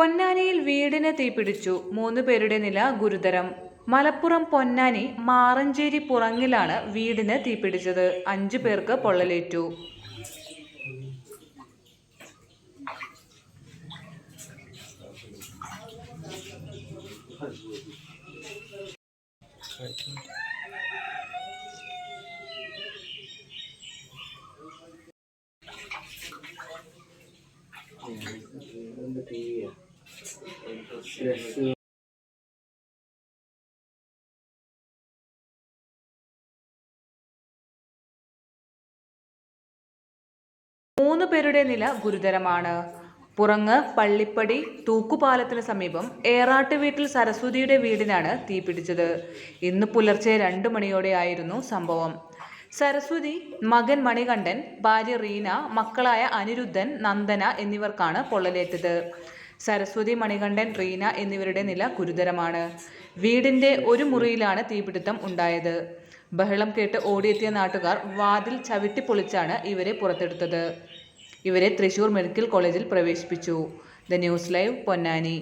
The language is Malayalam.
പൊന്നാനിയിൽ വീടിന് തീപിടിച്ചു. മൂന്ന് പേരുടെ നില ഗുരുതരം. മലപ്പുറം പൊന്നാനി മാറഞ്ചേരി പുറങ്ങിലാണ് വീടിന് തീപിടിച്ചത്. അഞ്ചു പേർക്ക് പൊള്ളലേറ്റു. എന്ത് മൂന്ന് പേരുടെ നില ഗുരുതരമാണ്. പുറങ്ങ് പള്ളിപ്പടി തൂക്കുപാലത്തിന് സമീപം ഏറാട്ട് വീട്ടിൽ സരസ്വതിയുടെ വീടിനാണ് തീപിടിച്ചത് ഇന്ന് പുലർച്ചെ രണ്ട് മണിയോടെയായിരുന്നു സംഭവം. സരസ്വതി മകൻ മണികണ്ഠൻ ഭാര്യ റീന മക്കളായ അനിരുദ്ധൻ നന്ദന എന്നിവർക്കാണ് പൊള്ളലേറ്റത്. സരസ്വതി മണികണ്ഠൻ റീന എന്നിവരുടെ നില ഗുരുതരമാണ്. വീടിന്റെ ഒരു മുറിയിലാണ് തീപിടുത്തം ഉണ്ടായത്. ബഹളം കേട്ട് ഓടിയെത്തിയ നാട്ടുകാർ വാതിൽ ചവിട്ടി പൊളിച്ചാണ് ഇവരെ പുറത്തെടുത്തത്. ഇവരെ തൃശൂർ മെഡിക്കൽ കോളേജിൽ പ്രവേശിപ്പിച്ചു. The news live Ponnani.